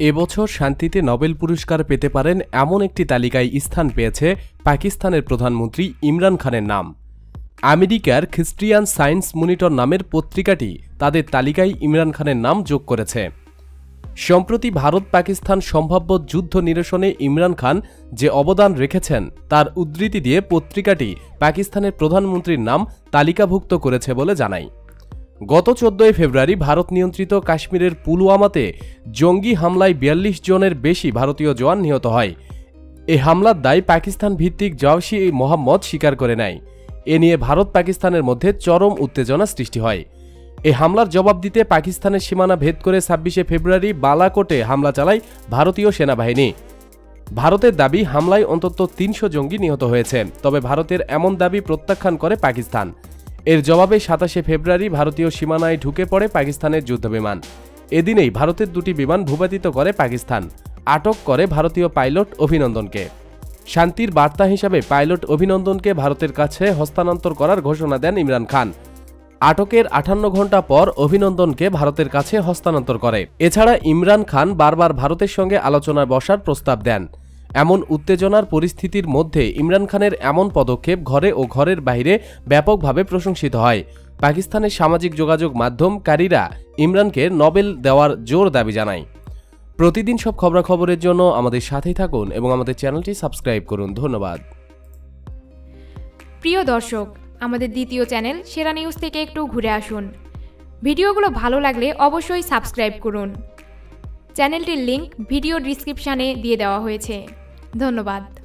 এবছর শান্তিতে নোবেল পুরস্কার পেতে পারেন এমন একটি তালিকায় স্থান পেয়েছে পাকিস্তানের প্রধানমন্ত্রী ইমরান খানের নাম। আমেরিকার খ্রিস্টিয়ান সায়েন্স মনিটর নামের পত্রিকাটি তাদের তালিকায় ইমরান খানের নাম যোগ করেছে। সম্প্রতি ভারত পাকিস্তান সম্ভাব্য যুদ্ধ নিরসনে ইমরান খান যে অবদান রেখেছেন, তার উদ্ধৃতি দিয়ে পত্রিকাটি পাকিস্তানের প্রধানমন্ত্রীর নাম তালিকাভুক্ত করেছে বলে জানায়। গত চোদ্দই ফেব্রুয়ারি ভারত নিয়ন্ত্রিত কাশ্মীরের পুলওয়ামাতে জঙ্গি হামলায় বিয়াল্লিশ জনের বেশি ভারতীয় জওয়ান নিহত হয়। এ হামলার দায় পাকিস্তান ভিত্তিক জওশি মোহাম্মদ স্বীকার করে নেয়। এ নিয়ে ভারত পাকিস্তানের মধ্যে চরম উত্তেজনা সৃষ্টি হয়। এ হামলার জবাব দিতে পাকিস্তানের সীমানা ভেদ করে ছাব্বিশে ফেব্রুয়ারি বালাকোটে হামলা চালায় ভারতীয় সেনাবাহিনী। ভারতের দাবি, হামলায় অন্তত তিনশো জঙ্গি নিহত হয়েছে তবে ভারতের এমন দাবি প্রত্যাখ্যান করে পাকিস্তান। এর জবাবে সাতাশে ফেব্রুয়ারি ভারতীয় সীমানায় ঢুকে পড়ে পাকিস্তানের যুদ্ধবিমান। এদিনেই ভারতের দুটি বিমান ভূপাতিত করে পাকিস্তান। আটক করে ভারতীয় পাইলট অভিনন্দনকে। শান্তির বার্তা হিসাবে পাইলট অভিনন্দনকে ভারতের কাছে হস্তান্তর করার ঘোষণা দেন ইমরান খান। আটকের আটান্ন ঘণ্টা পর অভিনন্দনকে ভারতের কাছে হস্তান্তর করে। এছাড়া ইমরান খান বারবার ভারতের সঙ্গে আলোচনায় বসার প্রস্তাব দেন। এমন উত্তেজনার পরিস্থিতির মধ্যে ইমরান খানের এমন পদক্ষেপ ঘরে ও ঘরের বাইরে ব্যাপকভাবে প্রশংসিত হয়। পাকিস্তানের সামাজিক যোগাযোগ মাধ্যমকারীরা ইমরানকে নোবেল দেওয়ার জোর দাবি জানায়। প্রতিদিন সব খবরাখবরের জন্য আমাদের সাথেই থাকুন এবং আমাদের চ্যানেলটি সাবস্ক্রাইব করুন। ধন্যবাদ। প্রিয় দর্শক, আমাদের দ্বিতীয় চ্যানেল সেরা নিউজ থেকে একটু ঘুরে আসুন। ভিডিওগুলো ভালো লাগলে অবশ্যই সাবস্ক্রাইব করুন। চ্যানেলটির লিংক ভিডিও ডিসক্রিপশানে দিয়ে দেওয়া হয়েছে। ধন্যবাদ